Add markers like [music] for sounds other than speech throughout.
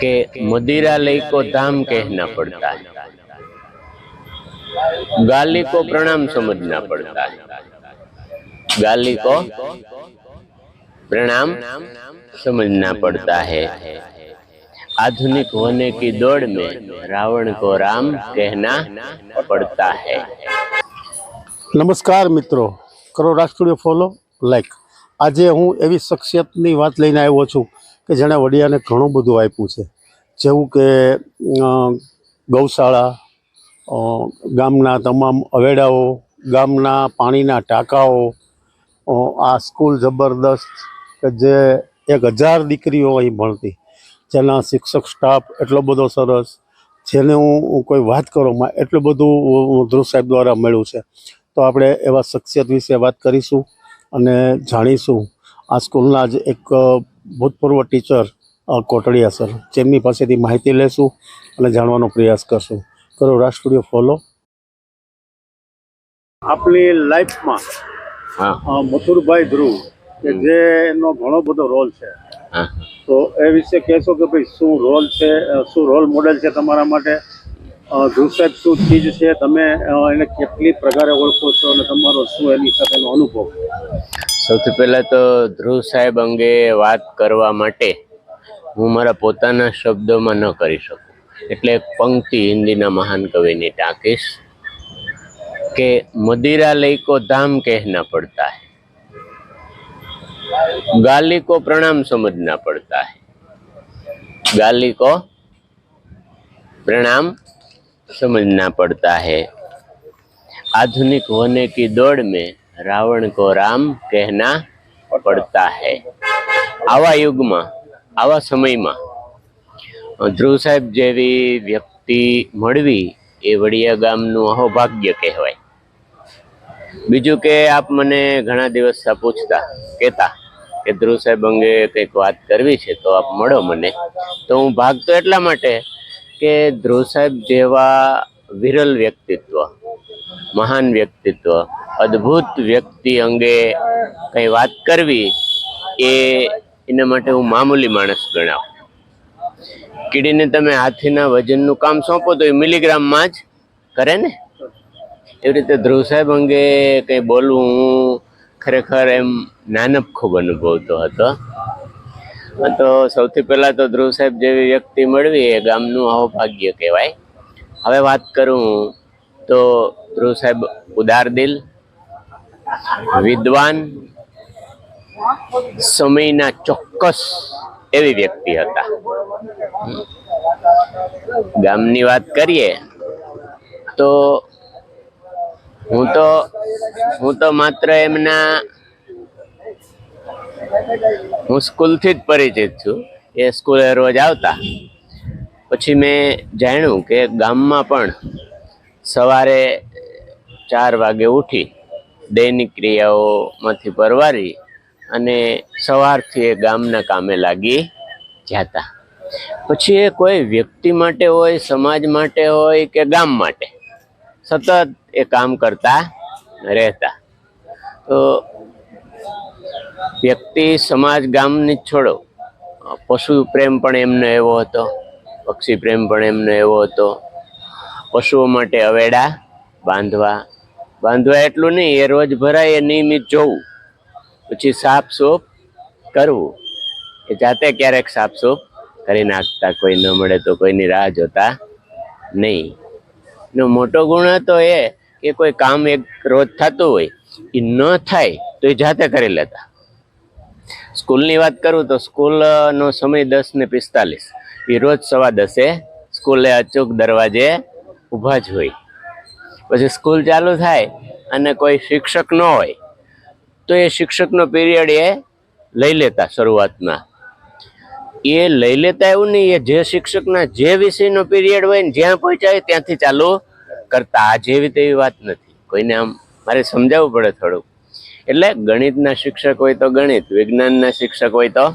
कि मदिरा लई को दाम कहना पड़ता है गाली को प्रणाम समझना पड़ता है गाली को प्रणाम समझना पड़ता है आधुनिक होने की दौड़ में रावण को राम कहना पड़ता है નમસ્કાર મિત્રો કરો રાજ સ્ટુડિયો ફોલો લાઈક આજે હું એવી શખ્સિયતની વાત લઈને આવ્યો છું કે જેણે વડિયાને ઘણું બધું આપ્યું છે. જેવું કે ગૌશાળા ગામના તમામ અવેડાઓ, ગામના પાણીના ટાંકાઓ આ સ્કૂલ જબરદસ્ત કે જે એક હજાર દીકરીઓ અહીં ભણતી. જેના શિક્ષક સ્ટાફ એટલો બધો સરસ, જેને હું કોઈ વાત કરોમાં એટલું બધું ધ્રુવ સાહેબ દ્વારા મળ્યું છે. તો આપણે એવા શખ્સિયત વિશે વાત કરીશું અને જાણીશું. આ સ્કૂલના જ એક ભૂતપૂર્વ ટીચર કોટડીયા સર જેમની પાસેથી માહિતી લેશું અને જાણવાનો પ્રયાસ કરશું. કરો રાજ સ્ટુડિયો ફોલો. આપણી લાઈફમાં મથુરભાઈ ધ્રુવ કે જેનો ઘણો બધો રોલ છે તો એ વિશે કહેશો કે ભાઈ શું રોલ છે શું રોલ મોડેલ છે તમારા માટે? ધ્રુવ સાહેબ શું ચીજ છે? તમે એને કેટલી પ્રકારે ઓળખો છો અને તમારો શું એની સાથેનો અનુભવ? સૌથી પહેલાં તો ધ્રુવ સાહેબ અંગે વાત કરવા માટે હું મારા પોતાના શબ્દોમાં ન કરી શકું. એટલે એક પંક્તિ હિન્દીના મહાન કવિની ટાંકીશ કે મદિરા લઈ કો ધામ કહેના પડતા હૈ. ગાલી કો પ્રણામ સમજના પડતા હૈ. ગાલી કો પ્રણામ સમજના પડતા હૈ. આધુનિક હોને કી દોડ મેં રાવણ કો રામ કહેના પડતા હૈ. આવા યુગમાં, આવા સમયમાં ધ્રુવ સાહેબ જેવી વ્યક્તિ મળવી એ વડિયા ગામનું અહોભાગ્ય કહેવાય. બીજું કે આપ મને ઘણા દિવસ પૂછતા, કહેતા કે ધ્રુવ સાહેબ અંગે કંઈક વાત કરવી છે તો આપ મળો મને. તો હું ભાગતો એટલા માટે કે ધ્રુવ સાહેબ જેવા વિરલ વ્યક્તિત્વ મહાન વ્યક્તિત્વ, અદ્ભુત વ્યક્તિ અંગે કંઈ વાત કરવી એ એના માટે હું મામૂલી માણસ ગણાવું. કીડીને તમે હાથીના વજનનું કામ સોંપો તો એ મિલીગ્રામમાં જ કરે ને? એવી રીતે ધ્રુવ સાહેબ અંગે કંઈ બોલવું હું ખરેખર એમ નાનપખૂબ અનુભવતો હતો. તો સૌથી પહેલાં તો ધ્રુવ સાહેબ જેવી વ્યક્તિ મળવી એ ગામનું અહોભાગ્ય કહેવાય. હવે વાત કરું તો ધ્રુવ સાહેબ, ઉદાર દિલ, વિદ્વાન, સમયના ચોક્કસ એવી વ્યક્તિ હતા. ગામની વાત કરીએ તો હું તો હું તો માત્ર એમના, હું સ્કૂલથી જ પરિચિત છું. એ સ્કૂલે રોજ આવતા. પછી મેં જાણ્યું કે ગામમાં પણ સવારે ચાર વાગે ઉઠી દૈનિક ક્રિયાઓમાંથી પરવારી અને સવારથી એ ગામના કામે લાગી જતા. પછી એ કોઈ વ્યક્તિ માટે હોય, સમાજ માટે હોય કે ગામ માટે સતત એ કામ કરતા રહેતા. તો વ્યક્તિ સમાજ ગામની છોડો. પશુ પ્રેમ પણ એમનો એવો હતો, પક્ષી પ્રેમ પણ એમનો એવો હતો. પશુઓ માટે અવેડા બાંધવા બાંધવા એટલું નહીં, એ રોજ ભરાય, એ નિયમિત જોવું. પછી સાફ સૂફ કરવું. એ જાતે ક્યારેક સાફ સૂફ કરી નાખતા, કોઈ ન મળે તો કોઈની રાહ જોતા નહીં. એનો મોટો ગુણ હતો એ કે કોઈ કામ એક રોજ થતું હોય, એ ન થાય તો એ જાતે કરી લેતા. સ્કૂલની વાત કરું તો સ્કૂલનો સમય દસ ને પિસ્તાલીસ. એ રોજ સવા દસે સ્કૂલે અચૂક દરવાજે ઊભા જ હોય. પછી સ્કૂલ ચાલુ થાય અને કોઈ શિક્ષક ન હોય, તો એ શિક્ષકનો પીરિયડ એ લઈ લેતા શરૂઆતમાં. એ લઈ લેતા એવું નહીં, એ જે શિક્ષકના જે વિષયનો પીરિયડ હોય ને જ્યાં પહોંચાય ત્યાંથી ચાલુ કરતા. આ જેવી તેવી વાત નથી. કોઈને આમ મારે સમજાવવું પડે થોડુંક. એટલે ગણિતના શિક્ષક હોય તો ગણિત, વિજ્ઞાનના શિક્ષક હોય તો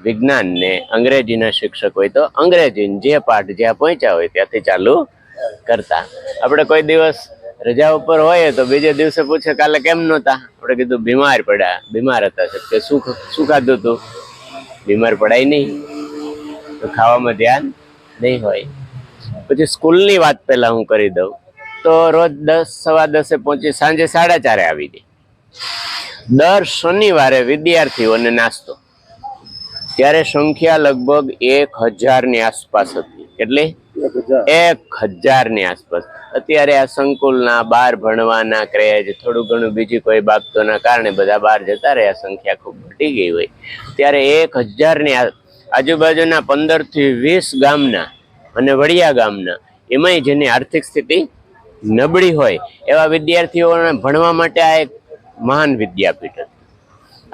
વિજ્ઞાન ને અંગ્રેજીના શિક્ષક હોય તો અંગ્રેજી જે પાઠ જ્યાં પહોંચ્યા હોય ત્યાંથી ચાલુ કરતા. આપણે કોઈ દિવસ રજા ઉપર હોય તો બીજે દિવસે પૂછે કાલે કેમ નહોતા? આપણે કીધું, બીમાર પડ્યા. બીમાર હતા કે શું શું ખાધું તું? બીમાર પડાય નહીં. તો ખાવામાં ધ્યાન નહીં હોય. પછી સ્કૂલની વાત પહેલાં હું કરી દઉં. તો રોજ દસ, સવા દસે પહોંચી સાંજે સાડા ચારે આવી જાય દર શનિવારે વિદ્યાર્થીઓને નાસ્તો. ત્યારે સંખ્યા લગભગ એક હજારની આસપાસ હતી. એટલે એક હજારની આસપાસ. અત્યારે આ સંકુલના બાર ભણવાના ક્રેજ થોડું ઘણું બીજી કોઈ બાબતોના કારણે બધા બહાર જતા રહ્યા, સંખ્યા ખૂબ ઘટી ગઈ હોય. ત્યારે એક હજારની આજુબાજુના પંદરથી વીસ ગામના અને વડિયા ગામના એમાંય જેની આર્થિક સ્થિતિ નબળી હોય, એવા વિદ્યાર્થીઓને ભણવા માટે આ એક મહાન વિદ્યાપીઠ હતું.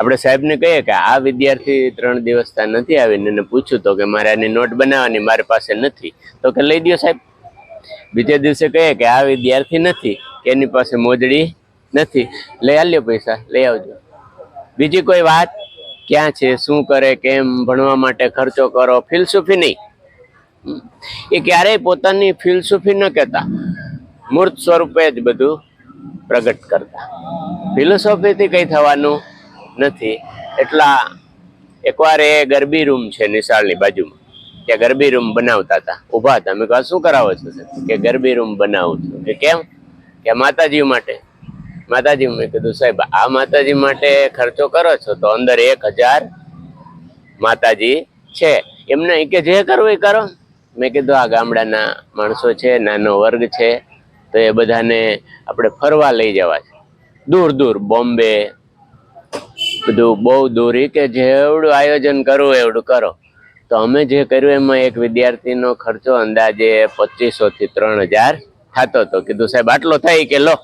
આપણે સાહેબને કહીએ કે આ વિદ્યાર્થી ત્રણ દિવસ ત્યાં નથી આવીને એને પૂછ્યું તો કે મારે આની નોટ બનાવવાની, મારી પાસે નથી. તો કે લઈ દો સાહેબ. બીજે દિવસે કહીએ કે આ વિદ્યાર્થી નથી એની પાસે મોજડી નથી. લઈ આલ્યો પૈસા, લઈ આવજો. બીજી કોઈ વાત? ક્યાં છે, શું કરે, કેમ, ભણવા માટે ખર્ચો કરો, ફિલસૂફી નહીં. એ ક્યારેય પોતાની ફિલસૂફી ન કહેતા. મૂર્ત સ્વરૂપે જ બધું પ્રગટ કરતા. ફિલોસોફીથી કંઈ થવાનું નથી. એટલા એકવાર એ ગરબી રૂમ છે નિશાળની બાજુમાં ત્યાં ગરબી રૂમ બનાવતા હતા. ઊભા હતા. મેં કહ્યું શું કરાવો છો કે ગરબી રૂમ બનાવું છું. કે કેમ? કે માતાજી માટે. માતાજી, મેં કીધું, સાહેબ, આ માતાજી માટે ખર્ચો કરો છો તો અંદર એક હજાર માતાજી છે. એમને કે, જે કરવું એ કરો. મેં કીધું, આ ગામડાના માણસો છે, નાનો વર્ગ છે, તો એ બધાને આપણે ફરવા લઈ જવા છે. દૂર દૂર, બોમ્બે બધું બહુ દૂરી. કે જેવડું આયોજન કરવું એવડું કરો. તો અમે જે કર્યું એમાં એક વિદ્યાર્થીનો ખર્ચો અંદાજે પચીસો થી ત્રણ હજાર થતો હતો. કીધું સાહેબ, આટલો થાય કે લો.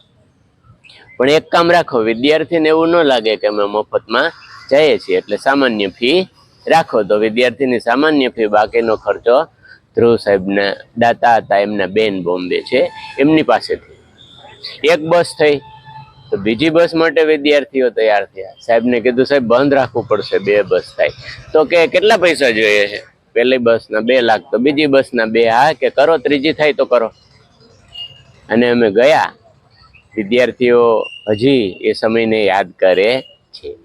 પણ એક કામ રાખો, વિદ્યાર્થીને એવું ન લાગે કે અમે મફતમાં જઈએ છીએ. એટલે સામાન્ય ફી રાખો. તો વિદ્યાર્થીની સામાન્ય ફી બાકીનો ખર્ચો ધ્રુવ સાહેબના દાતા હતા, એમના બેન બોમ્બે છે, એમની પાસેથી. એક બસ થઈ. તો બીજી બસ માટે વિદ્યાર્થીઓ તૈયાર થયા. સાહેબને કીધું, સાહેબ, બંધ રાખવું પડશે, બે બસ થાય. તો કે, કેટલા પૈસા જોઈએ છે? પહેલી બસના બે લાખ, તો બીજી બસના બે. હા, કે કરો, ત્રીજી થાય તો કરો. અને અમે ગયા. વિદ્યાર્થીઓ હજી એ સમયને યાદ કરે છે.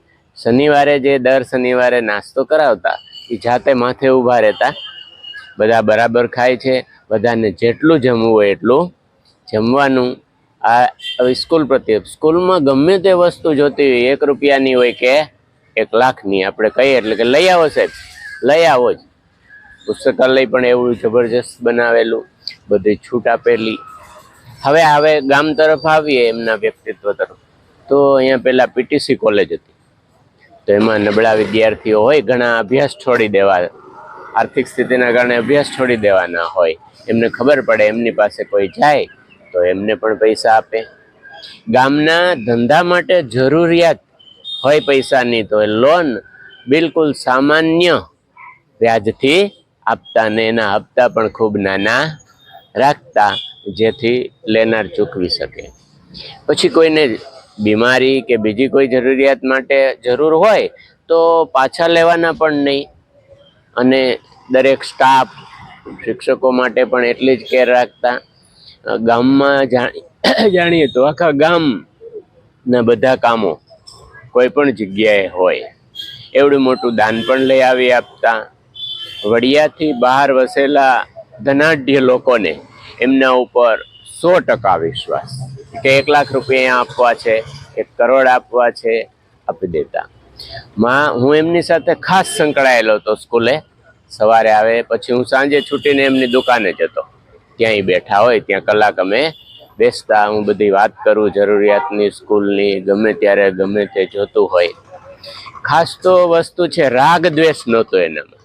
શનિવારે જે દર શનિવારે નાસ્તો કરાવતા, એ જાતે માથે ઊભા રહેતા. બધા બરાબર ખાય છે. બધાને જેટલું જમવું હોય એટલું જમવાનું આ સ્કૂલ પ્રત્યે. સ્કૂલમાં ગમે તે વસ્તુ જોતી હોય, એક રૂપિયાની હોય કે એક લાખની, આપણે કહીએ એટલે કે લઈ આવો સાહેબ. લઈ આવો જ. પુસ્તકાલય પણ એવું જબરજસ્ત બનાવેલું, બધી છૂટ આપેલી. હવે હવે ગામ તરફ આવીએ એમના વ્યક્તિત્વ તરફ. તો અહીંયા પહેલાં પીટીસી કોલેજ હતી. તો એમાં નબળા વિદ્યાર્થીઓ હોય, ઘણા અભ્યાસ છોડી દેવા, આર્થિક સ્થિતિના કારણે અભ્યાસ છોડી દેવાના હોય. એમને ખબર પડે, એમની પાસે કોઈ જાય તો એમને પણ પૈસા આપે. ગામના ધંધા માટે જરૂરિયાત હોય પૈસાની, તો એ લોન બિલકુલ સામાન્ય વ્યાજથી આપતા ને એના હપ્તા પણ ખૂબ નાના રાખતા, જેથી લેનાર ચૂકવી શકે. પછી કોઈને બીમારી કે બીજી કોઈ જરૂરિયાત માટે જરૂર હોય, તો પાછા લેવાના પણ નહીં. અને દરેક સ્ટાફ શિક્ષકો માટે પણ એટલી જ કેર રાખતા. ગામમાં જાણી, [coughs] જાણીએ તો આખા ગામના બધા કામો કોઈ પણ જગ્યાએ હોય. એવડું મોટું દાન પણ લઈ આવી આપતા. વડિયાથી બહાર વસેલા ધનાઢ્ય લોકોને એમના ઉપર સો ટકા વિશ્વાસ કે એક લાખ રૂપિયા આપવા છે, એક કરોડ આપવા છે, આપી દેતા. માં, હું એમની સાથે ખાસ સંકળાયેલો હતો સ્કૂલે. સવારે આવે, પછી હું સાંજે છૂટીને એમની દુકાને જતો. ત્યાંય બેઠા હોય, ત્યાં કલાક અમે બેસતા. હું બધી વાત કરું જરૂરિયાતની, સ્કૂલની, ગમે ત્યારે ગમે તે જોતું હોય. ખાસ તો વસ્તુ છે, રાગ દ્વેષ નહોતો એનામાં.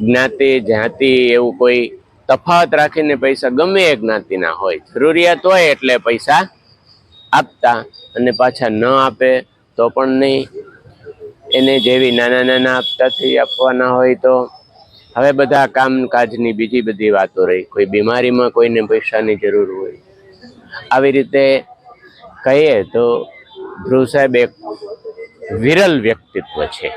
જ્ઞાતિ, જાતિ એવું કોઈ તફાવત રાખીને પૈસા ગમે એ જ્ઞાતિના હોય. જરૂરિયાત હોય એટલે પૈસા આપતા અને પાછા ન આપે તો પણ નહીં. એને જેવી નાના નાના આપતાથી આપવાના હોય તો હવે બધા કામકાજની બીજી બધી વાતો રહી. કોઈ બીમારીમાં કોઈને પૈસાની જરૂર હોય. આવી રીતે કહીએ તો ધ્રુવ સાહેબ એક વિરલ વ્યક્તિત્વ છે.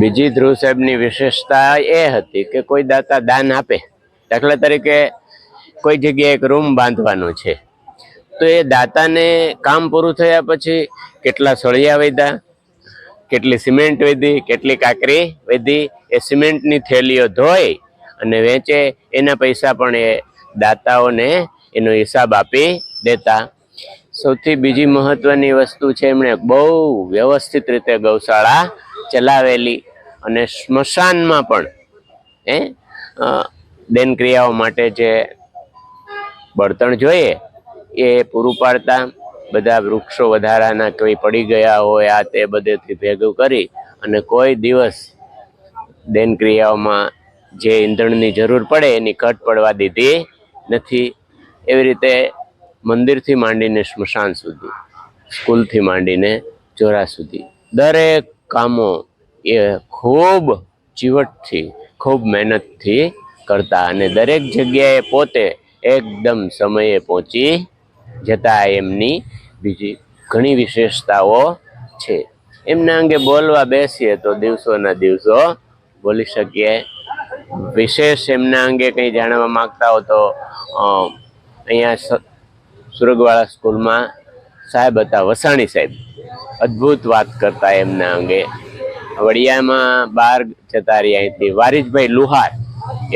બીજી ધ્રુવ સાહેબની વિશેષતા એ હતી કે કોઈ દાતા દાન આપે. દાખલા તરીકે કોઈ જગ્યાએ એક રૂમ બાંધવાનો છે. તો એ દાતાને કામ પૂરું થયા પછી કેટલા સળિયા વધ્યા કેટલી સિમેન્ટ વેધી, કેટલી કાકરી વેધી, એ સિમેન્ટની થેલીઓ ધોઈ અને વેચે. એના પૈસા પણ એ દાતાઓને એનો હિસાબ આપી દેતા. સૌથી બીજી મહત્વની વસ્તુ છે, એમણે બહુ વ્યવસ્થિત રીતે ગૌશાળા ચલાવેલી અને સ્મશાનમાં પણ એ દેનક્રિયાઓ દેન ક્રિયાઓ માટે જે બળતણ જોઈએ, એ પૂરું પાડતા. બધા વૃક્ષો વધારાના કોઈ પડી ગયા હોય, આ તે બધેથી ભેગું કરી અને કોઈ દિવસ દેન ક્રિયાઓમાં જે ઈંધણની જરૂર પડે એની ઘટ પડવા દીધી નથી. એવી રીતે મંદિરથી માંડીને સ્મશાન સુધી, સ્કૂલથી માંડીને ચોરા સુધી, દરેક કામો એ ખૂબ ચીવટથી, ખૂબ મહેનતથી કરતા અને દરેક જગ્યાએ પોતે એકદમ સમયે પહોંચી જતા એમની બીજી ઘણી વિશેષતાઓ છે. એમના અંગે બોલવા બેસીએ તો દિવસોના દિવસો બોલી શકીએ. વિશેષ એમના અંગે કંઈ જાણવા માગતા હો તો અહીંયા સુરગવાળા સ્કૂલમાં સાહેબ હતા વસાણી સાહેબ. અદ્ભુત વાત કરતા એમના અંગે. વડિયામાં બહાર જતા રહ્યા અહીંથી. વારીસભાઈ લુહાર,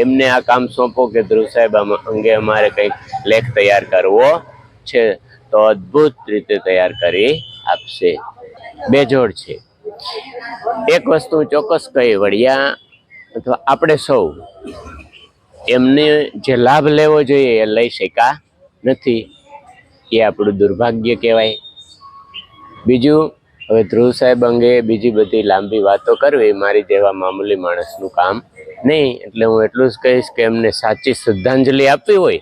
એમને આ કામ સોંપો કે ધ્રુવ સાહેબ અંગે અમારે કંઈક લેખ તૈયાર કરવો છે, તો અદ્ભુત રીતે તૈયાર કરી આપશે. બેજોડ છે. એક વસ્તુ ચોક્કસ કહી, વડિયા, અથવા આપણે સૌ એમને જે લાભ લેવો જોઈએ એ લઈ શક્યા નથી. એ આપણું દુર્ભાગ્ય કહેવાય. બીજું, હવે ધ્રુવ સાહેબ અંગે બીજી બધી લાંબી વાતો કરવી, મારી જેવા મામૂલી માણસનું કામ નહીં. એટલે હું એટલું જ કહીશ કે એમને સાચી શ્રદ્ધાંજલિ આપવી હોય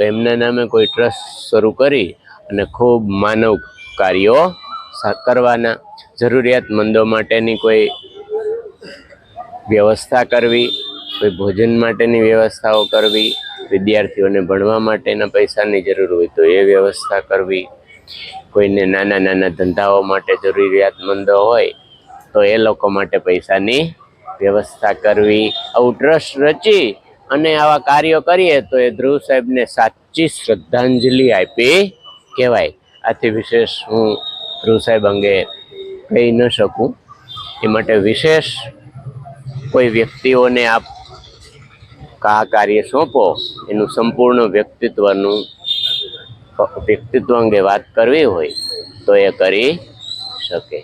તો એમના નામે કોઈ ટ્રસ્ટ શરૂ કરી અને ખૂબ માનવ કાર્યો કરવાના જરૂરિયાતમંદો માટેની કોઈ વ્યવસ્થા કરવી, કોઈ ભોજન માટેની વ્યવસ્થાઓ કરવી, વિદ્યાર્થીઓને ભણવા માટેના પૈસાની જરૂર હોય તો એ વ્યવસ્થા કરવી, કોઈને નાના નાના ધંધાઓ માટે જરૂરિયાતમંદો હોય તો એ લોકો માટે પૈસાની વ્યવસ્થા કરવી. આવું ટ્રસ્ટ રચી અને આવા કાર્યો કરીએ તો એ ધ્રુવ સાહેબને સાચી શ્રદ્ધાંજલિ આપી કહેવાય. આથી વિશેષ હું ધ્રુવ સાહેબ અંગે કહી ન શકું. એ માટે વિશેષ કોઈ વ્યક્તિઓને આપ આ કાર્ય સોંપો, એનું સંપૂર્ણ વ્યક્તિત્વનું વ્યક્તિત્વ અંગે વાત કરવી હોય તો એ કરી શકે.